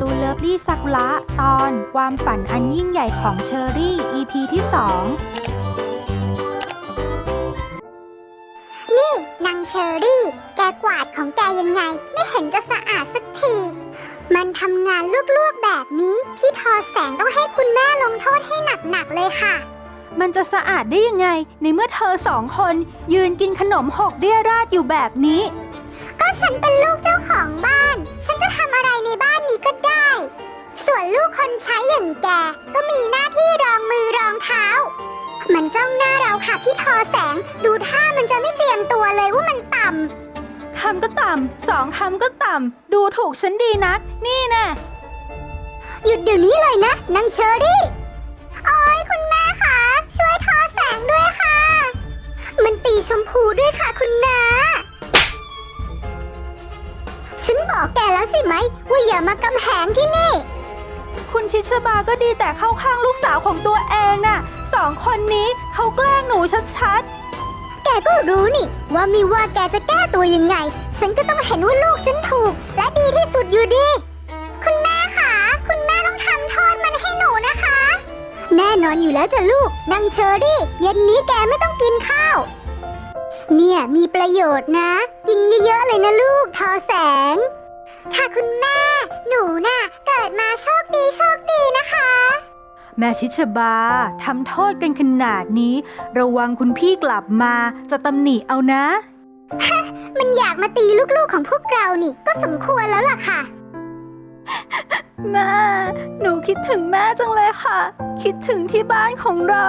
ตูนเลิฟลี่ซากุระตอนความฝันอันยิ่งใหญ่ของเชอรี่ EP ที่นี่นางเชอรี่ แกกวาดของแกยังไง ไม่เห็นจะสะอาดสักที มันทำงานลวกๆแบบนี้ พี่ทอแสงต้องให้คุณแม่ลงโทษให้หนักๆเลยค่ะ2มันจะสะอาดได้ยังไง ในเมื่อเธอสองคน ยืนกินขนมหกเรียราดอยู่แบบนี้ ก็ฉันเป็นลูกเจ้าของบ้าน อย่างแกก็มีหน้าที่รองมือรองเท้า มันจ้องหน้าเราค่ะพี่ทอแสง ดูท่ามันจะไม่เจียมตัวเลยว่ามันต่ำคำก็ต่ำสองคำก็ต่ำดูถูกฉันดีนัก นี่แน่หยุดเดี๋ยวนี้เลยนะนางเชอรี่โอ้ยคุณแม่คะช่วยทอแสงด้วยค่ะ มันตีชมพูด้วยค่ะคุณนาฉันบอกแกแล้วใช่ไหมว่าอย่ามากำแหงที่นี่ ชิชบาก็ดีแต่เข้าข้างลูกสาวของตัวเองน่ะสองคนนี้เขาแกล้งหนูชัดๆ แกก็รู้นี่ ว่าม่ว่าแกจะแก้ตัวยังไง ฉันก็ต้องเห็นว่าลูกฉันถูก และดีที่สุดอยู่ดี คุณแม่คะคุณแม่ต้องทำโทษมันให้หนูนะคะ แน่นอนอยู่แล้วจ้ะลูกนางเชอรี่ เย็นนี้แกไม่ต้องกินข้าว เนี่ยมีประโยชน์นะ กินเยอะๆเลยนะลูก ทอแสง ค่ะคุณแม่ หนูน่ะ ดมาโชคดีโชคดีนะคะๆแม่ชิชบาทำโทษกันขนาดนี้ ระวังคุณพี่กลับมาจะตำหนิเอานะ มันอยากมาตีลูกๆของพวกเรานี่ก็สมควรแล้วล่ะค่ะ แม่ หนูคิดถึงแม่จังเลยค่ะ คิดถึงที่บ้านของเรา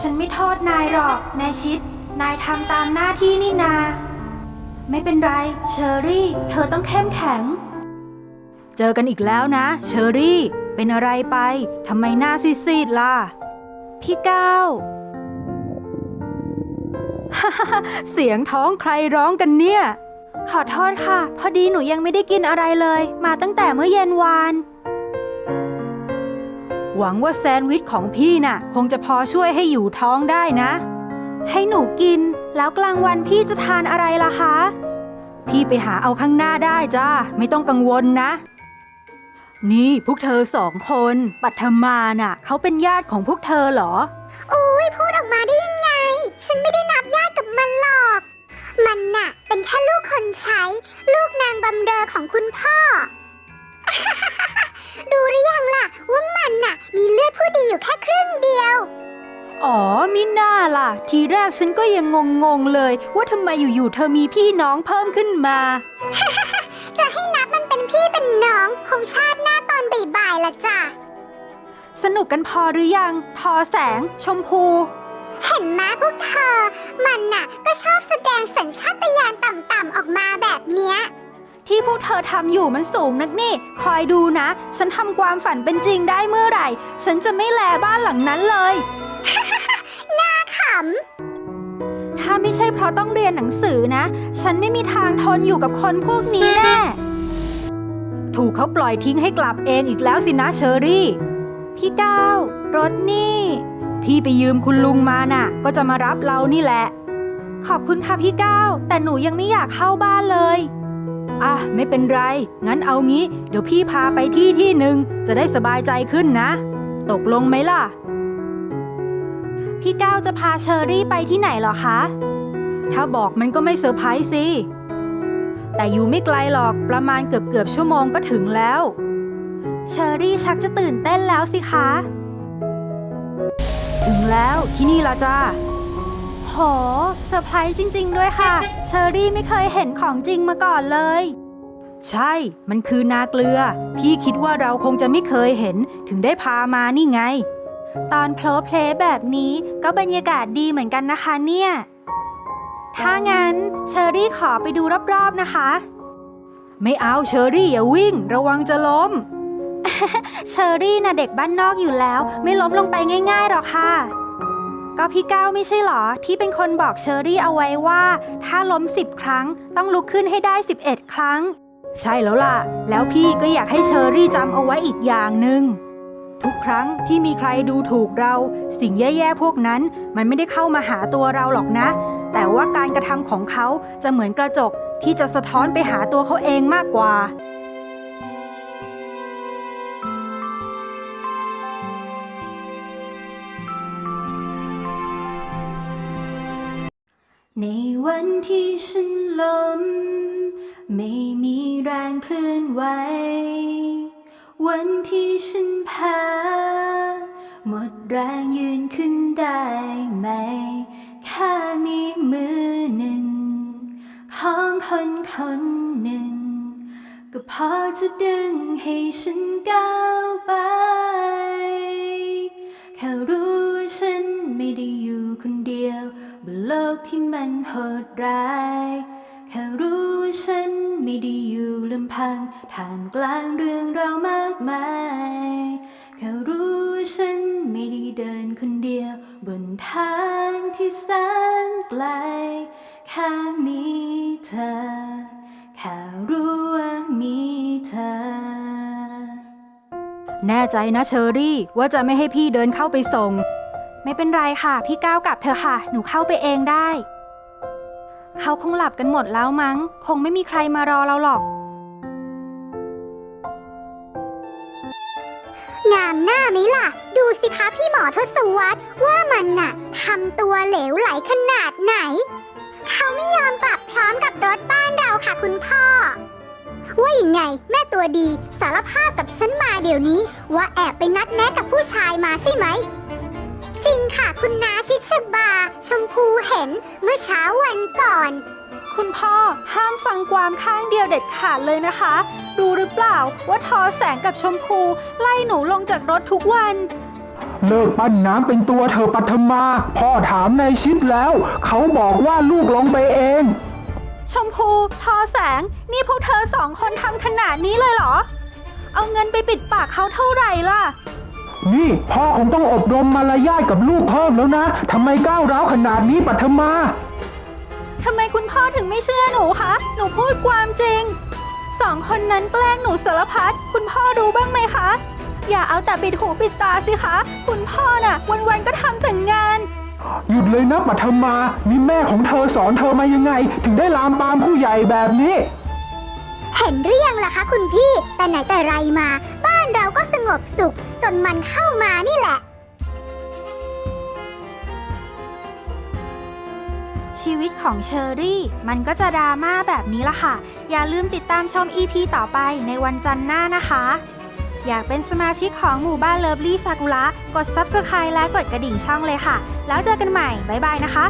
ฉันไม่โทษนายหรอก นายชิด นายทำตามหน้าที่นี่นา ไม่เป็นไร เชอรี่ เธอต้องเข้มแข็ง เจอกันอีกแล้วนะ เชอรี่ เป็นอะไรไปทำไมหน้าซีดๆล่ะ พี่ก้าวเสียงท้องใครร้องกันเนี่ย ขอโทษค่ะ พอดีหนูยังไม่ได้กินอะไรเลย มาตั้งแต่เมื่อเย็นวาน หวังว่าแซนด์วิชของพี่น่ะ คงจะพอช่วยให้อยู่ท้องได้นะ ให้หนูกิน แล้วกลางวันพี่จะทานอะไรล่ะคะ พี่ไปหาเอาข้างหน้าได้จ้าไม่ต้องกังวลนะ นี่พวกเธอสองคน ปัทมาน่ะ เขาเป็นญาติของพวกเธอเหรอ อุ้ยพูดออกมาได้ยังไง ฉันไม่ได้นับญาติกับมันหรอก มันน่ะ เป็นแค่ลูกคนใช้ ลูกนางบำเรอของคุณพ่อ อดผู้ดีอยู่แค่ครึ่งเดียว อ๋อมิน่าล่ะ ทีแรกฉันก็ยังงงๆเลย ว่าทำไมอยู่ๆเธอมีพี่น้องเพิ่มขึ้นมา จะให้นับมันเป็นพี่เป็นน้อง คงชาติหน้าตอนบ่ายๆละจ้ะ สนุกกันพอหรือยังทอแสง ชมพู เห็นไหมพวกเธอ มันน่ะ ก็ชอบแสดงสัญชาตญาณต่ำๆออกมาแบบเนี้ย ที่พวกเธอทำอยู่มันสูงนักนี่ คอยดูนะ ฉันทำความฝันเป็นจริงได้เมื่อไหร่ ฉันจะไม่แลบ้านหลังนั้นเลยขถ้าไม่ใช่เพราะต้องเรียนหนังสือนะ ฉันไม่มีทางทนอยู่กับคนพวกนี้แน่ ถูกเขาปล่อยทิ้งให้กลับเองอีกแล้วสินะเชอรี่ พี่ก้าวรถนี่ พี่ไปยืมคุณลุงมาน่ะ ก็จะมารับเรานี่แหละ ขอบคุณค่ะพี่ก้าวแต่หนูยังไม่อยากเข้าบ้านเลย อะไม่เป็นไร งั้นเอางี้ เดี๋ยวพี่พาไปที่ที่หนึ่งจะได้สบายใจขึ้นนะ ตกลงไหมล่ะ พี่ก้าวจะพาเชอรี่ไปที่ไหนหรอคะ ถ้าบอกมันก็ไม่เซอร์ไพรส์สิ แต่อยู่ไม่ไกลหรอกประมาณเกือบเกือบชั่วโมงก็ถึงแล้ว เชอรี่ชักจะตื่นเต้นแล้วสิคะ ถึงแล้วที่นี่ละจ้า อร์ไพรส์จริง ๆ ด้วยค่ะ เชอรี่ไม่เคยเห็นของจริงมาก่อนเลย ใช่ มันคือนาเกลือ พี่คิดว่าเราคงจะไม่เคยเห็นถึงได้พามานี่ไง ตอนโพลเพลย์แบบนี้ก็บรรยากาศดีเหมือนกันนะคะเนี่ย ถ้างั้นเชอรี่ขอไปดูรอบๆนะคะ ไม่เอาเชอรี่อย่าวิ่ง ระวังจะล้ม เชอรี่น่ะเด็กบ้านนอกอยู่แล้ว ไม่ล้มลงไปง่ายๆหรอกค่ะ ก็พี่ก้าวไม่ใช่หรอ ที่เป็นคนบอกเชอรี่เอาไว้ว่า ถ้าล้ม 10 ครั้งต้องลุกขึ้นให้ได้ 11 ครั้ง ใช่แล้วล่ะ แล้วพี่ก็อยากให้เชอรี่จำเอาไว้อีกอย่างหนึ่งทุกครั้งที่มีใครดูถูกเรา สิ่งแย่ๆพวกนั้นมันไม่ได้เข้ามาหาตัวเราหรอกนะ แต่ว่าการกระทำของเขาจะเหมือนกระจกที่จะสะท้อนไปหาตัวเขาเองมากกว่า ในวันที่ฉันล้ม ไม่มีแรงเคลื่อนไหว วันที่ฉันแพ้หมดแรงยืนขึ้นได้ไหม แค่มีมือหนึ่ง ของคนคนหนึ่ง ก็พอจะดึงให้ฉันก้าวไป แค่รู้ว่าฉันไม่ได้อยู่คนเดียว โลกที่มันโหดร้ายแค่รู้ว่าฉันไม่ได้อยู่ลำพังท่ามกลางเรื่องราวมากมายแค่รู้ว่าฉันไม่ได้เดินคนเดียว บนทางที่แสนไกลแค่มีเธอแค่รู้ว่ามีเธอแน่ใจนะเชอรี่ว่าจะไม่ให้พี่เดินเข้าไปส่ง ไม่เป็นไรค่ะ พี่ก้าวกลับเธอค่ะ หนูเข้าไปเองได้ เขาคงหลับกันหมดแล้วมั้ง คงไม่มีใครมารอเราหรอก งามหน้าไหมล่ะ ดูสิคะพี่หมอทศวรรษว่ามันน่ะทำตัวเหลวไหลขนาดไหน เขาไม่ยอมกลับพร้อมกับรถบ้านเราค่ะคุณพ่อ ว่าอยังไง แม่ตัวดีสารภาพกับฉันมาเดี๋ยวนี้ ว่าแอบไปนัดแนะกับผู้ชายมาใช่ไหม จริงค่ะคุณนาชิดชบา ชมพูเห็นเมื่อเช้าวันก่อน คุณพ่อห้ามฟังความข้างเดียวเด็ดขาดเลยนะคะ รู้หรือเปล่าว่าทอแสงกับชมพูไล่หนูลงจากรถทุกวันเลิกปั้นน้ำเป็นตัวเธอปัทมา พ่อถามในายชิดแล้ว เขาบอกว่าลูกลงไปเอง ชมพู ทอแสง นี่พวกเธอสองคนทำขนาดนี้เลยเหรอ เอาเงินไปปิดปากเขาเท่าไหร่ล่ะ นี่พ่อคงต้องอบรมมารยาทกับลูกเพิ่มแล้วนะทำไมก้าวร้าวขนาดนี้ปัทมา ทำไมคุณพ่อถึงไม่เชื่อหนูคะ หนูพูดความจริง สองคนนั้นแกล้งหนูสารพัด คุณพ่อรู้บ้างไหมคะ อย่าเอาแต่ปิดหูปิดตาสิคะ คุณพ่อน่ะ วันๆก็ทำแต่งาน หยุดเลยนะปัทมา นี่แม่ของเธอสอนเธอมายังไง ถึงได้ลามปามผู้ใหญ่แบบนี้ เห็นหรือยังล่ะคะคุณพี่ แต่ไหนแต่ไรมา บ้านเราก็สงบ สุขจนมันเข้ามานี่แหละ ชีวิตของเชอรี่ มันก็จะดราม่าแบบนี้ละค่ะ อย่าลืมติดตามชม EP ต่อไปในวันจันทร์หน้านะคะ อยากเป็นสมาชิกของหมู่บ้านเลิฟลี่ซากุระกด Subscribe และกดกระดิ่งช่องเลยค่ะ แล้วเจอกันใหม่ บ๊ายบายนะคะ